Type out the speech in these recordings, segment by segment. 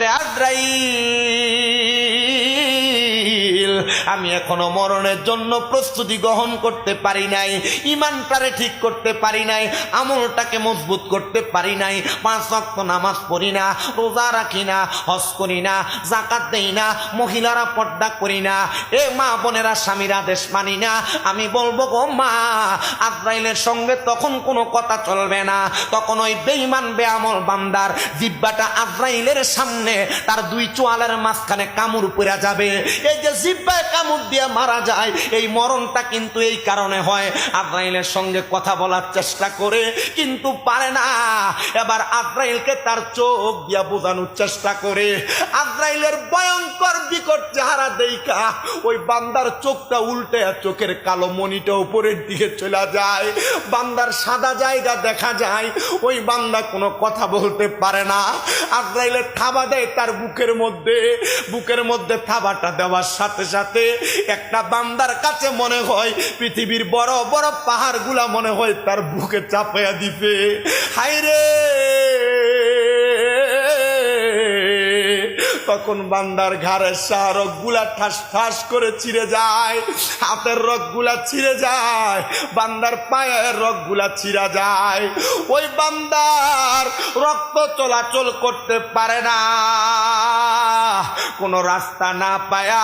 রে আমি এখনও মরণের জন্য প্রস্তুতি গ্রহণ করতে পারি নাই ইমানটারে ঠিক করতে পারি নাই, আমলটাকে মজবুত করতে পারি নাই, পাঁচ ওয়াক্ত নামাজ পড়ি না, রোজা রাখি না, হজ করি না জাকাত দেই না, মহিলারা পর্দা করি না, এ মা বোনেরা, স্বামীর আদেশ মানি না, আমি বলব গো মা, আজরাইলের সঙ্গে তখন কোনো কথা চলবে না, তখন ওই বেঈমান, বেআমল বান্দার জিব্বাটা আজরাইলের সামনে, তার দুই চোয়ালের মাঝখানে কামড় পড়া যাবে, এই যে জিব্বায় কামড় দিয়ে মারা যায়, এই মরণটা কিন্তু এই কারণে হয়। আজরাইলের সঙ্গে কথা বলার চেষ্টা করে কিন্তু পারে না। এবার আজরাইলকে তার চোখ দিয়া বোঝানোর চেষ্টা করে। আজরাইলের ভয়ঙ্কর বিকট চেহারা দেইকা ওই বান্দার চোখটা উল্টে চোখের কালো মনিটা উপরের দিকে চলে যায়। বান্দার সাদা জায়গা দেখা যায়, ওই বান্দা কোনো কথা বলতে পারে না। আজরাইলের থাবা দেয় তার বুকের মধ্যে। বুকের মধ্যে থাবাটা দেওয়ার সাথে সাথে একটা বান্দার কাছে মনে হয় পৃথিবীর বড় বড় পাহাড়গুলা মনে হয় তার বুকে চাপাইয়া দিবে। হাইরে তখন বান্দার ঘাড়ের শাহরকগুলা ঠাস ঠাস করে ছিঁড়ে যায়, হাতের রকগুলা ছিঁড়ে যায়, বান্দার পায়ের রকগুলা ছিঁড়া যায়। ওই বান্দার রক্ত চলাচল করতে পারে না। কোনো রাস্তা না পায়া,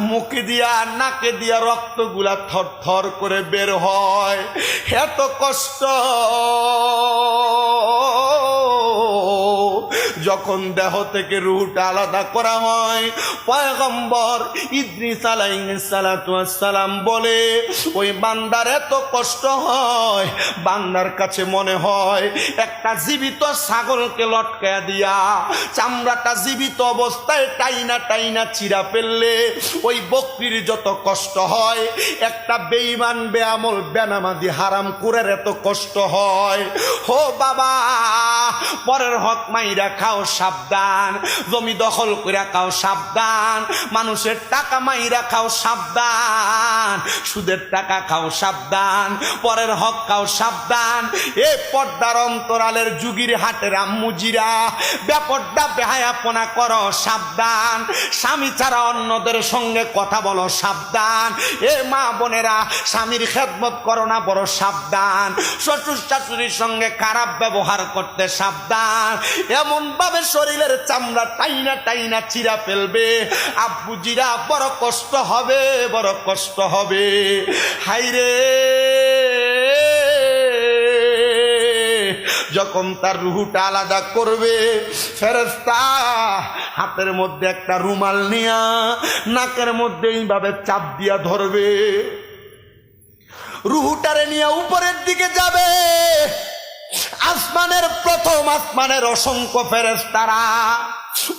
মুখে দিয়া, নাকে দিয়া রক্তগুলা থর থর করে বের হয়। এত কষ্ট। যখন দেহ থেকে রুহটা আলাদা করা হয়, পয়গম্বর ইদ্রিস সালাম বলে, ওই বান্দার এত কষ্ট হয়, বান্দার কাছে মনে হয় একটা জীবিত ছাগলকে লটকায়া দিয়া, চামড়াটা জীবিত অবস্থায় টাইনা টাইনা চিরা ফেললে, ওই বকরির যত কষ্ট হয়, একটা বেইমান বেআমল বেনামাদি হারাম কুরের এত কষ্ট হয়। হো বাবা, পরের হক মাইরা খাও সাবধান। জমি দখল করে খাও সাবধান। মানুষের টাকা মাইরা খাও সাবধান। সুদের টাকা খাও সাবধান, পরের হক খাও সাবধান। এ পর্দার অন্তরালের যুগির হাটের আম্মুজিরা, ব্যাপারটা বেহায়াপনা করো সাবধান। স্বামী ছাড়া অন্যদের সঙ্গে কথা বলো সাবধান। এ মা বোনেরা, স্বামীর খেদমত করো না বড় সাবধান। শ্বশুর শাশুড়ির সঙ্গে খারাপ ব্যবহার করতে সাবধান। এমন ভাবে শরীরের চামড়া টাইনা টাইনা চিরা ফেলবে। আব্বুজিরা, বড় কষ্ট হবে, বড় কষ্ট হবে হাইরে যখন তার রুহুটা আলাদা করবে ফেরেস্তা হাতের মধ্যে একটা রুমাল নিয়া নাকের মধ্যে এইভাবে চাপ দিয়া ধরবে। রুহুটারে নিয়ে উপরের দিকে যাবে। আসমানের প্রথম আসমানের অসংখ্য ফেরেস্তারা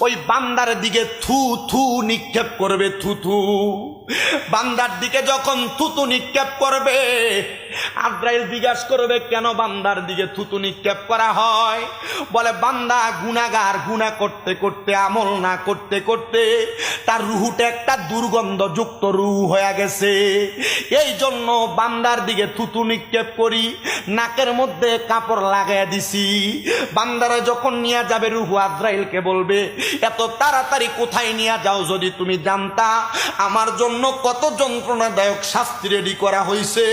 ওই বান্দার দিকে থু থু নিক্ষেপ করবে, থু থু। বান্দার দিকে যখন থুতু নিক্ষেপ করবে আদ্রাইল জিজ্ঞাসা করবে, কেন বান্দার দিকে থুতু নিক্ষেপ করা হয়? বলে, বান্দা গুনাগার গুণা করতে করতে, আমল না করতে করতে, তার রুহুটা একটা দুর্গন্ধযুক্ত রুহু হয়ে গেছে। এই জন্য বান্দার দিকে থুতু নিক্ষেপ করি, নাকের মধ্যে কাপড় লাগাই দিছি। বান্দারা যখন নিয়ে যাবে, রুহু আজরাইলকে বলবে, এত তাড়াতাড়ি কোথায় নিয়ে যাও যদি তুমি জানতা? আমার জন্য কত যন্ত্রণাদায়ক শাস্তি রেডি করা হয়েছে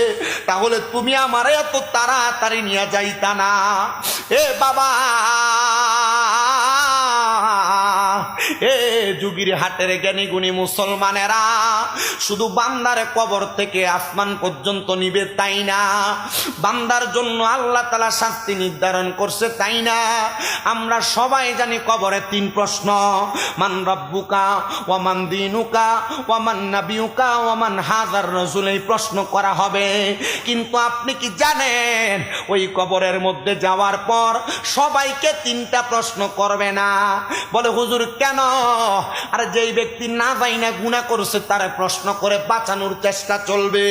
তাহলে তুমি আমার এত তাড়াতাড়ি নিয়ে যাইতা না। এ বাবা! এ যুগির হাটের জ্ঞানী গুণী মুসলমানেরা, শুধু বান্দার কবর থেকে আসমান পর্যন্ত নিবে তাই না? বান্দার জন্য আল্লাহ তালা শাস্তি নির্ধারণ করছে তাই না? আমরা সবাই জানি কবরে তিন প্রশ্ন, মান রব্বুকা ওয়ামান দিনুকা ওয়ামান নাবিউকা ওয়ামান হাজার রসুল এই প্রশ্ন করা হবে। কিন্তু আপনি কি জানেন, ওই কবরের মধ্যে যাওয়ার পর সবাইকে তিনটা প্রশ্ন করবে না? বলে, হুজুর, কেন আর যেই ব্যক্তি না যাই না গুণা করছে, তারে প্রশ্ন করে বাঁচানোর চেষ্টা চলবে।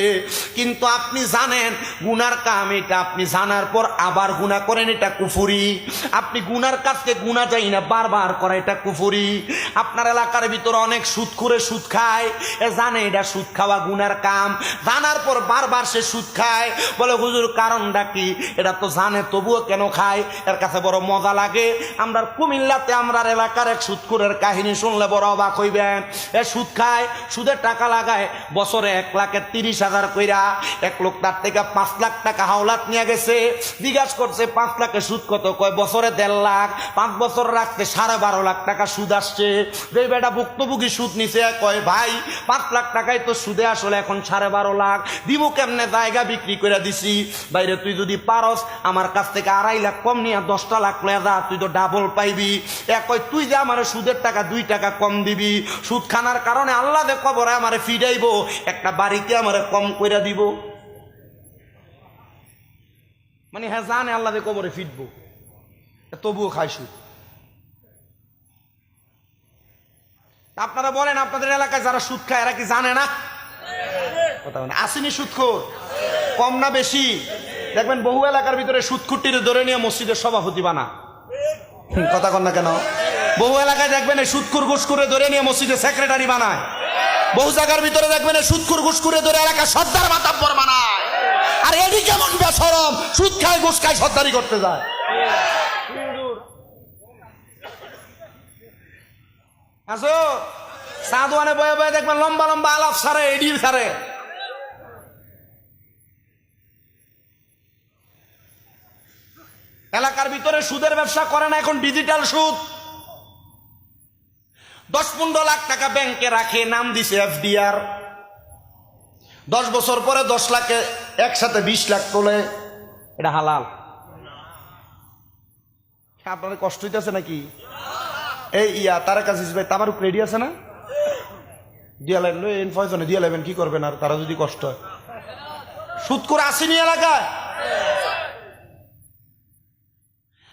কিন্তু আপনি জানেন, গুনার কাম এটা। আপনি জানার পর আবার গুণা করেন, এটা কুফুরি। আপনি গুনার কাজকে গুণা যাই না বারবার করা এটা কুফুরি। আপনার এলাকার ভিতরে অনেক সুদ করে সুদ খায়। এ জানে এটা সুদ খাওয়া গুনার কাম। জানার পর বারবার সে সুদ খায়। বলে, হুজুর, কারণটা কি? এটা তো জানে, তবুও কেন খায়? এর কাছে বড় মজা লাগে। আমরা কুমিল্লাতে আমরা এলাকার এক সুদকুরের কাহিনী শুনলে বড় অবাক হইবেন এ সুদ খায়, সুদের টাকা লাগায়, বছরে এক লাখের তিরিশ হাজার কইরা এক লোক তার থেকে পাঁচ লাখ টাকা হাওলাত নিয়ে গেছে। জিজ্ঞাসা করছে, পাঁচ লাখের সুদ কত? কয়, বছরে দেড় লাখ। পাঁচ বছর রাখতে সাড়ে বারো লাখ টাকা সুদ আসছে। যে বেটা ভুক্তভোগী সুদ নিছে, কয়, ভাই, পাঁচ লাখ টাকায় তো সুদে আসলে এখন সাড়ে বারো লাখ। দিব কেমনে জায়গা বিক্রি করে দিছি? বাইরে তুই যদি পারস, আমার কাছ থেকে আড়াই লাখ কম নিয়ে দশটা লাখ লয়ে যা, তুই তো ডাবল পাইবি। এক কয়, তুই যে আমার সুদের টাকা দুই টাকা কম দিবি। সুদ খানার কারণে আল্লাহ দে কবরে আমারে ফিরাইবো, একটা বাড়িতে আমারে কম কইরা দিব। মানে হ্যাঁ জানে আল্লাহ দে কবরে ফিরবো। তবুও খাই সুদ। আপনারা বলেন, আপনাদের এলাকায় যারা সুদ খায়, এরা কি জানে না? কথা বলেন আসেনি সুদখোর? কম না বেশি? দেখবেন বহু এলাকার ভিতরে সুদখুটির ধরে নিয়ে মসজিদের সভাপতি বানা। কথা কন না কেন? বহু এলাকায় দেখবেন এই সুদকুর ঘুষকুরে ধরে নিয়ে মসজিদের সেক্রেটারি বানায়। বহু জায়গার ভিতরে দেখবেন এই সুদকুর ঘুষকুরে ধরে এলাকা সর্দার মাতাব্বর বানায়। আর এডি কেমন বেসরম, সুদ খায়, ঘুষ খায়, সর্দারি করতে যায়। আসো। সাধুয়ানে বয়ে বয়ে দেখবেন লম্বা লম্বা আলাপ সারে, এডির সারে। এলাকার ভিতরে সুদের ব্যবসা করে না, এখন ডিজিটাল সুদ। দশ পনেরো লাখ টাকা ব্যাংকে রাখে, নাম দিছে এফডিআর। দশ বছর পরে দশ লাখে একসাথে বিশ লাখ তোলে। এটা হালাল। আপনাদের কষ্ট হইতেছে নাকি? এই ইয়া তার কাছে ভাই, তামার রেডি আছে না? দিয়া লাগল লাগবেন কি করবেন আর তারা যদি কষ্ট হয়। সুদ করে আসেনি এলাকায়?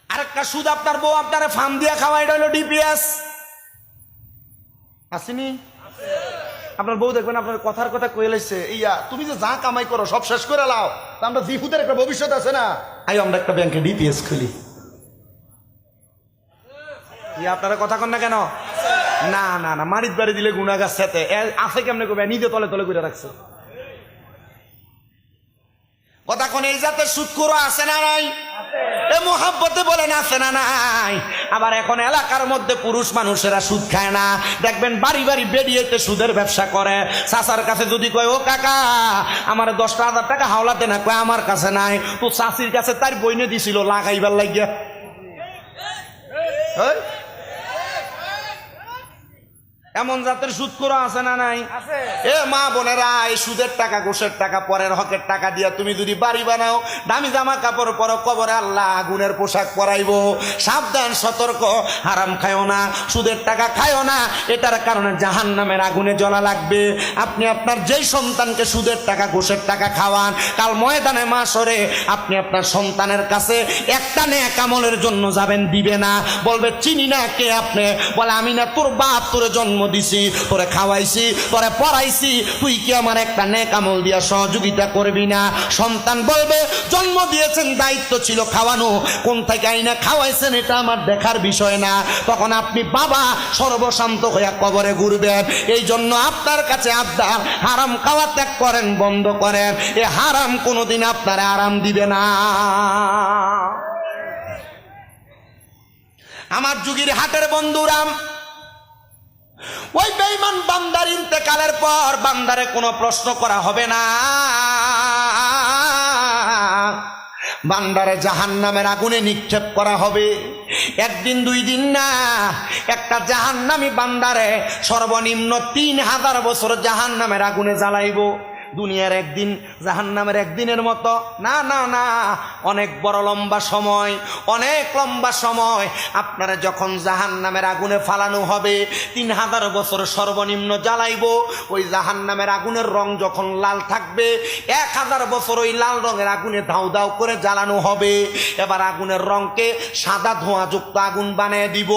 আরেকটা সুদ আপনার বউ আপনার ফার্ম দিয়ে খাওয়া এটা হলো ডিপিএস আসেনি আপনার বউ দেখবেন আপনার কথার কথা কয়ে লাইছে, ইয়া, তুমি যে যা কামাই করো সব শেষ করে লাও, তা আমরা জিফুদের একটা ভবিষ্যৎ আছে না? আই, আমরা একটা ব্যাংকে ডিপিএস খুলি। ইয়া, আপনারা কথা কন না কেন? না না না, মারিত বাড়ি দিলে গুণাগার সাথে আছে কেমনে কবে নিজে তলে তলে করে রাখছে। কথা কোন এই জাতের সুৎকুরো আছে না নাই? এ মোহাব্বতে বলেন আছে না নাই? আবার এখন এলাকার মধ্যে পুরুষ মানুষেরা সুদ খায় না। দেখবেন বাড়ি বাড়ি বেরিয়েতে সুদের ব্যবসা করে। চাচার কাছে যদি কয় ও কাকা আমার দশটা হাজার টাকা হাওলাতে না কয় আমার কাছে নাই। তো চাষির কাছে তার বইনে দিছিল লাগাইবার লাগিয়া? এমন জাতের সুদ করা আছে না নাই? এ মা বোনেরা এই সুদের টাকা ঘুষের টাকা পরের হকের টাকা দিয়া তুমি যদি বাড়ি বানাও দামি জামা কাপড় পরো কবরে আল্লাহ আগুনের পোশাক পরাইবো। সাবধান সতর্ক হারাম খায়ও না সুদের টাকা খায়ও না এটার কারণে জাহান নামের আগুনে জ্বলা লাগবে। আপনি আপনার যেই সন্তানকে সুদের টাকা ঘুষের টাকা খাওয়ান কাল ময়দানে মা সরে আপনি আপনার সন্তানের কাছে একটা নে কামলের জন্য যাবেন দিবে না। বলবে চিনি না কে আপনি? বলে আমি না তোর বাপ তোরে জন্ম দিছি তোরে খাওয়াইছি তোরে পড়াইছি। তুই কি আমার একটা নেক আমল দিয়া সহযোগিতা করবি না? সন্তান বলবে, জন্ম দিয়েছেন, দায়িত্ব ছিল খাওয়ানো। কোন থেকে আইনা খাওয়াইছেন, এটা আমার দেখার বিষয় না। তখন আপনি বাবা সর্বশান্ত হইয়া কবরে ঘুরবেন। এই জন্য আপনার কাছে আবদার, হারাম খাওয়া ত্যাগ করেন, বন্ধ করেন। এ হারাম কোনোদিন আপনার আরাম দিবে না। আমার যুগের হাটের বন্ধুরাম ওই বেইমান বান্দার ইন্তেকালের পর বান্দারে কোনো প্রশ্ন করা হবে না। বান্দারে জাহান নামের আগুনে নিক্ষেপ করা হবে। একদিন, দুই দিন না, একটা জাহান নামি বান্দারে সর্বনিম্ন তিন হাজার বছর জাহান নামের আগুনে জ্বালাইব। দুনিয়ার একদিন, জাহান্নামের একদিনের মতো। না না না, অনেক বড় লম্বা সময়, অনেক লম্বা সময়। আপনারা যখন জাহান্নামের আগুনে ফালানো হবে, তিন হাজার বছর সর্বনিম্ন জ্বালাইব। ওই জাহান্নামের আগুনের রং যখন লাল থাকবে, এক হাজার বছর ওই লাল রঙের আগুনে ধাউ ধাউ করে জ্বালানো হবে। এবার আগুনের রংকে সাদা ধোঁয়াযুক্ত আগুন বানিয়ে দিব।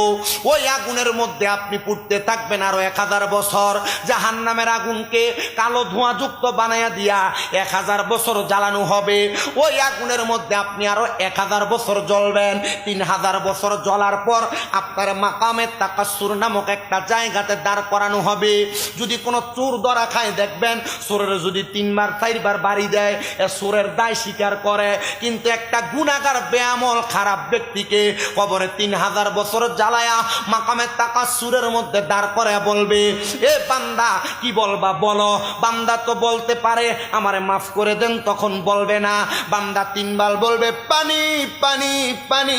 ওই আগুনের মধ্যে আপনি পুড়তে থাকবেন আরও এক হাজার বছর। জাহান নামের আগুনকে কালো ধোঁয়াযুক্ত বানাইয়া দিয়া এক হাজার বছর জ্বালানো হবে। ওই আগুনের মধ্যে আপনি আরও এক হাজার বছর জ্বলবেন। তিন হাজার বছর জ্বলার পর আপনার মাকামের তাকাসুর নামক একটা জায়গাতে দাঁড় করানো হবে। যদি কোনো চোর ধরা খায়, দেখবেন চোরের যদি তিনবার, চারবার বাড়ি দেয়, এ চোরের দায় স্বীকার করে। কিন্তু একটা গুণাগার বেয়ামল, খারাপ ব্যক্তিকে কবরে তিন হাজার বছর জ্বালায়া মাকামের টাকা সুরের মধ্যে দাঁড় করে বলবে, এ বান্দা, কি বলবা বলো? বান্দা তো বলতে পারে, আমারে মাফ করে দেন, তখন বলবে না। বান্দা তিনবার বলবে, পানি পানি পানি।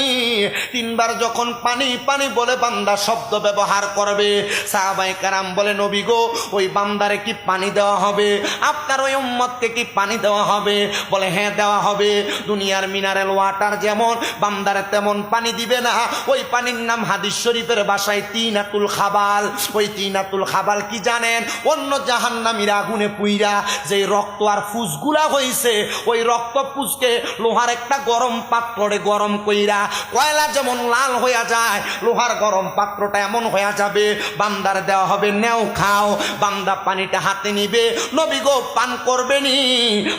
তিনবার যখন পানি পানি বলে বান্দা শব্দ ব্যবহার করবে। সাহাবাই কারাম বলে, নবী গো, ওই বান্দারে কি পানি দেওয়া হবে? আপনার ওই উম্মতকে কি পানি দেওয়া হবে? বলে হ্যাঁ দেওয়া হবে। দুনিয়ার মিনারেল ওয়াটার যেমন, বান্দারে তেমন পানি দিবে না। ওই পানির নাম হাদিস শরীফের বাসায় তিন আতুল খাবাল। ওই তিন আতুল খাবাল কি জানেন? অন্য জাহান্নামীর আগুনে পুইরা যে রক্ত আর ফুসগুলা হইছে, ওই রক্ত ফুসকে লোহার একটা গরম পাত্রে গরম কইরা কয়লা যেমন লাল হইয়া যায়, লোহার গরম পাত্রটা এমন হইয়া যাবে, বান্দার দেওয়া হবে নেও খাও, বান্দা পানিটা হাতে নিবে, নবী গো, পান করবে নি?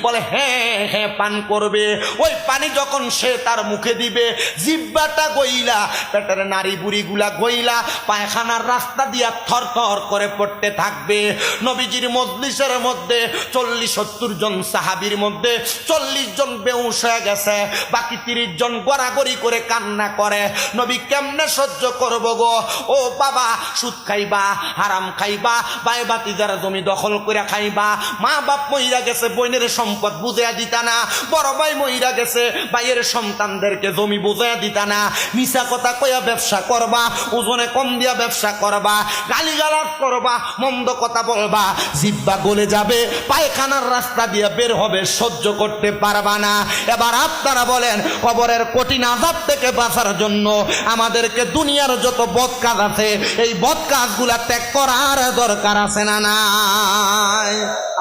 বলে হ্যাঁ হ্যাঁ পান করবে। ওই পানি যখন সে তার মুখে দিবে, জিব্বাটা গইলা, পেটের নারী বুড়িগুলা গইলা, পায়খানার রাস্তা দিয়া থর থর করে পড়তে থাকবে। নবীজির মজলিসের মধ্যে চল্লিশ, সত্তর জন সাহাবির মধ্যে চল্লিশ জন বেউস হয়ে গেছে। বাকি তিরিশ জন গড়াগড়ি করে কান্না করে। নবী কেমনে সহ্য করব গো? ও বাবা, সুদ খাইবা, হারাম খাইবা বাই বাতি যারা জমি দখল করে খাইবা। মা বাপ মহিলা গেছে বইনের সম্পদ বুঝিয়া দিতা না। বড় ভাই মহিলা গেছে, ভাইয়ের সন্তানদেরকে জমি বুঝিয়া দিতা না। মিশা কথা কয়া ব্যবসা করবা, ওজনে কম দিয়া ব্যবসা করবা। গালি গালাজ করবা, মন্দ কথা বলবা। জিব্বা গলে যাবে পায়খানার রাস্তা দিয়ে বের হবে, সহ্য করতে পারবা না। এবার আপনারা বলেন, কবরের কঠিন আজাব থেকে বাঁচার জন্য আমাদেরকে দুনিয়ার যত বদ কাজ আছে, এই বদ কাজগুলা ত্যাগ করার দরকার আছে না নাই?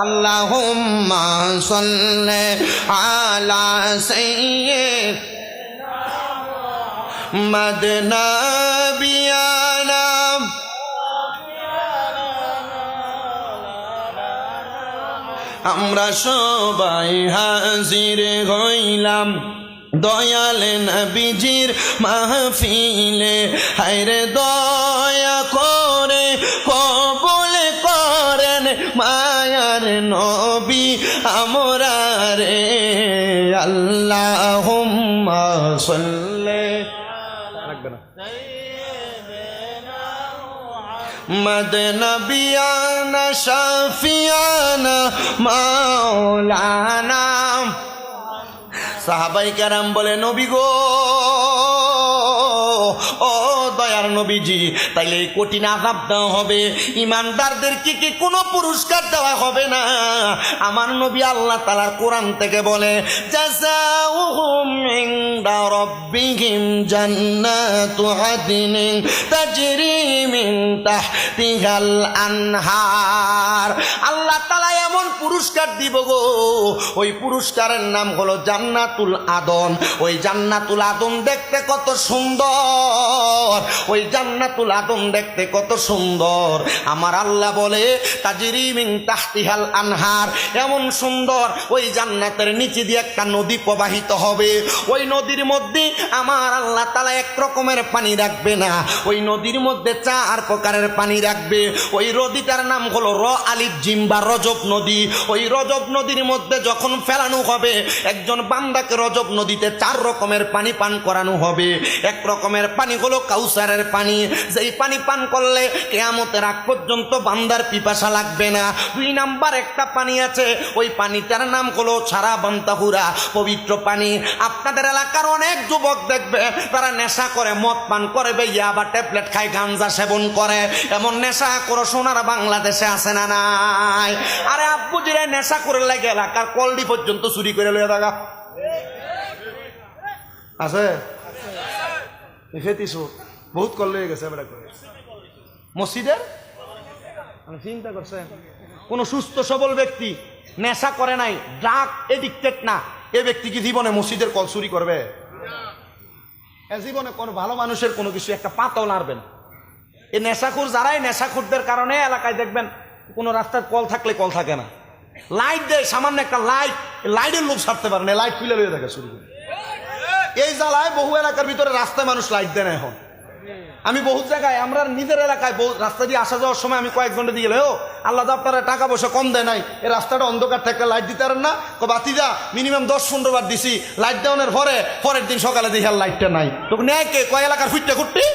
আল্লাহ আলা মদনা বিয়ানা আমরা সবাই হাজির হইলাম। দয়াল নবীজির মাহফিলে। হায়রে দয়া করে কবুল করেন মায়ার নবী আমরা রে। আল্লাহ সাল্লে মদনবিয়ানা শাফিয়ানা মাওলানা। সাহাবাই কারাম বলে নবী গো ও দয়ার নবীজি, তাইলে এই কঠিন আজাব দেওয়া হবে। ইমানদারদেরকে কি কোনো পুরস্কার দেওয়া হবে না? আমার নবী আল্লাহ তালার কোরআন থেকে বলে আল্লাহ তাআলা এমন পুরস্কার দিব গো। ওই পুরস্কারের নাম হলো জান্নাতুল আদন। ওই জান্নাতুল আদন দেখতে কত সুন্দর। ওই জান্নাতুল আদম দেখতে কত সুন্দর। আমার আল্লাহ বলে তাজিরিমিং তাহতিহাল আনহার। এমন সুন্দর, ওই জান্নাতের নিচে দিয়ে একটা নদী প্রবাহিত হবে। ওই নদীর মধ্যে আমার আল্লাহ তালা এক রকমের পানি রাখবে না। ওই নদীর মধ্যে চার প্রকারের পানি রাখবে। ওই নদীটার নাম হলো র আলিফ জিম্বা রজব নদী। ওই রজব নদীর মধ্যে যখন ফেলানো হবে, একজন বান্দাকে রজব নদীতে চার রকমের পানি পান করানো হবে। এক রকমের পানি হলো কাউসারের পানি, যেই পানি পান করলে কেয়ামতের আগ পর্যন্ত বান্দার পিপাসা লাগবে না। দুই নাম্বার একটা পানি আছে, ওই পানিটার নাম হলো ছাড়া বান্তাহুরা, পবিত্র পানি। আপনাদের এলাকার অনেক যুবক দেখবে, তারা নেশা করে, মদ পান করে, বেইয়া বা ট্যাবলেট খায়, গাঞ্জা সেবন করে। এমন নেশা করো সোনার বাংলাদেশে আছে না নাই? আরে আব্বু জিরে, নেশা করে লাগে এলাকার কলডি পর্যন্ত চুরি করে লইয়া থাকা আছে? ফেতিছো বহুত কল লয়ে গেছে এবার করে মসজিদের আমি চিন্তা করছেন। কোন সুস্থ সবল ব্যক্তি নেশা করে নাই ড্রাগ এডিক্টেড না। এ ব্যক্তি কি জীবনে মসজিদের কল চুরি করবে? এ জীবনে কোনো ভালো মানুষের কোনো কিছু একটা পাতাও নাড়বেন এই নেশাখুর যারাই নেশাখুরদের কারণে এলাকায় দেখবেন কোনো রাস্তার কল থাকলে কল থাকে না। লাইট দেয় সামান্য একটা লাইট লাইটের লোক ছাড়তে পারে না লাইট খুলে লয়ে থাকে শুরু করে। এই জ্বালায় বহু এলাকার ভিতরে রাস্তায় মানুষ লাইট দেয় না এখন। আমি বহু জায়গায়, আমরা নিজের এলাকায় রাস্তা দিয়ে আসা যাওয়ার সময় আমি কয়েক ঘণ্টা দিয়ে গেলে ও, আল্লাহ আপনারা টাকা পয়সা কম দেয় নাই। এই রাস্তাটা অন্ধকার থাকলে লাইট দিতে পারেন না? তো বাতি যা মিনিমাম দশ পনেরো বার দিছি লাইট ডাউনের পরে, পরের দিন সকালে দেখি আর লাইটটা নাই। তো নেয় কে কয় এলাকার ফুটটা খুঁটটি